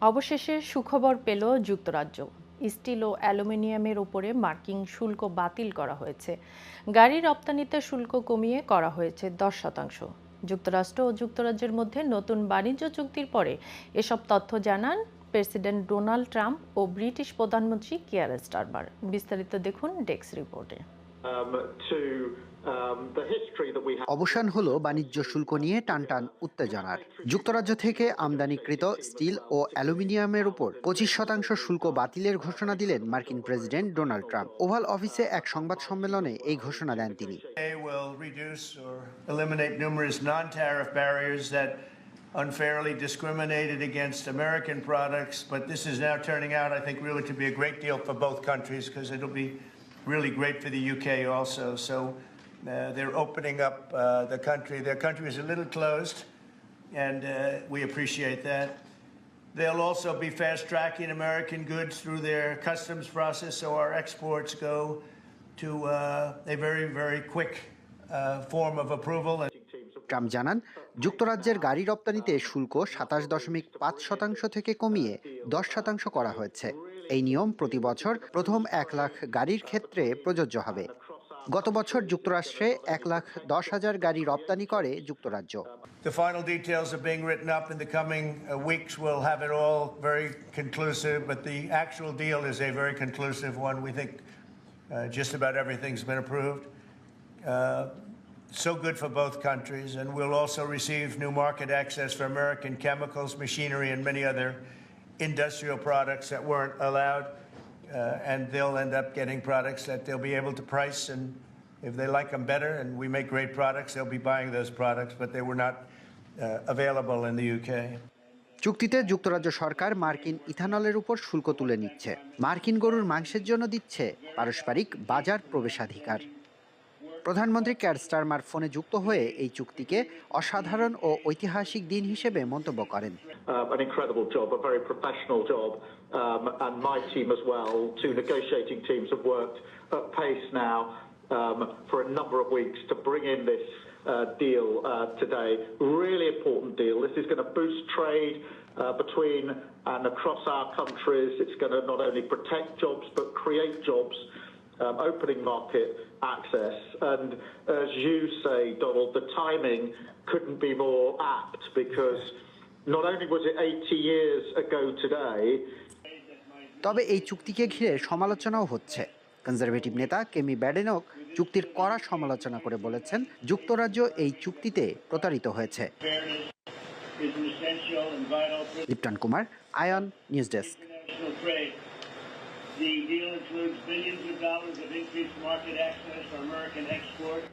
অবশেষে সুখবর পেল যুক্তরাজ্য। স্টিল ও অ্যালুমিনিয়ামের উপরে মার্কিং শুল্ক বাতিল করা হয়েছে। গাড়ি রপ্তানিতে শুল্ক কমিয়ে করা হয়েছে দশ শতাংশ। যুক্তরাষ্ট্র ও যুক্তরাজ্যের মধ্যে নতুন বাণিজ্য চুক্তির পরে এসব তথ্য জানান প্রেসিডেন্ট ডোনাল্ড ট্রাম্প ও ব্রিটিশ প্রধানমন্ত্রী কিয়ার স্টারমার। বিস্তারিত দেখুন ডেস্ক রিপোর্টে। Um, to um, the history that we have. অবসান হলো বাণিজ্য শুল্ক নিয়ে টানটান উত্তেজনার যুক্তরাজ্য থেকে আমদানিকৃত স্টিল ও অ্যালুমিনিয়ামের উপর পঁচিশ শতাংশ শুল্ক বাতিলের ঘোষণা দিলেন মার্কিন প্রেসিডেন্ট ডোনাল্ড ট্রাম্প ওভাল অফিসে এক সংবাদ সম্মেলনে এই ঘোষণা দেন তিনি unfairly discriminated against American products. But this is now turning out, I think, really to be a great deal for both countries because it'll be really great for the UK also. So uh, they're opening up uh, the country. Their country is a little closed, and uh, we appreciate that. They'll also be fast tracking American goods through their customs process, so our exports go to uh, a very, very quick uh, form of approval. Trump জানান যুক্তরাজ্যের গাড়ি রপ্তানিতে শুল্ক সাতাশ দশমিক পাঁচ শতাংশ থেকে কমিয়ে দশ শতাংশ করা হয়েছে। এই নিয়ম প্রতি বছর প্রথম এক লাখ গাড়ির ক্ষেত্রে প্রযোজ্য হবে। গত বছর যুক্তরাষ্ট্রে এক লাখ দশ হাজার গাড়ি রপ্তানি করে যুক্তরাজ্য। Uh, just about everything's been approved. Uh, so good for both countries, and we'll also receive new market access for American chemicals, machinery, and many other industrial products that weren't allowed. Uh, and they'll end up getting products that they'll be able to price, and if they like them better, and we make great products, they'll be buying those products, but they were not uh, available in the UK. চুক্তিতে যুক্তরাজ্য সরকার মার্কিন ইথানলের উপর শুল্ক তুলে নিচ্ছে মার্কিন গরুর মাংসের জন্য দিচ্ছে পারস্পরিক বাজার প্রবেশাধিকার প্রধানমন্ত্রী ক্যার স্টারমার ফোনে যুক্ত হয়ে এই চুক্তিকে অসাধারণ ও ঐতিহাসিক দিন হিসেবে মন্তব্য করেন Um, an incredible job, a very professional job, um, and my team as well. Two negotiating teams have worked at pace now um, for a number of weeks to bring in this uh, deal uh, today. Really important deal. This is going to boost trade uh, between and across our countries. It's going to not only protect jobs but create jobs. Um, opening market access, and as you say, Donald, the timing couldn't be more apt because not only was it 80 years ago today, তবে এই চুক্তিকে ঘিরে সমালোচনাও হচ্ছে conservative নেতা কেমি ব্যাডেনক চুক্তির কড়া সমালোচনা করে বলেছেন যুক্তরাজ্য এই চুক্তিতে প্রতারিত হয়েছে Lipton Kumar Ayon news desk. The deal includes billions of dollars of increased market access for American export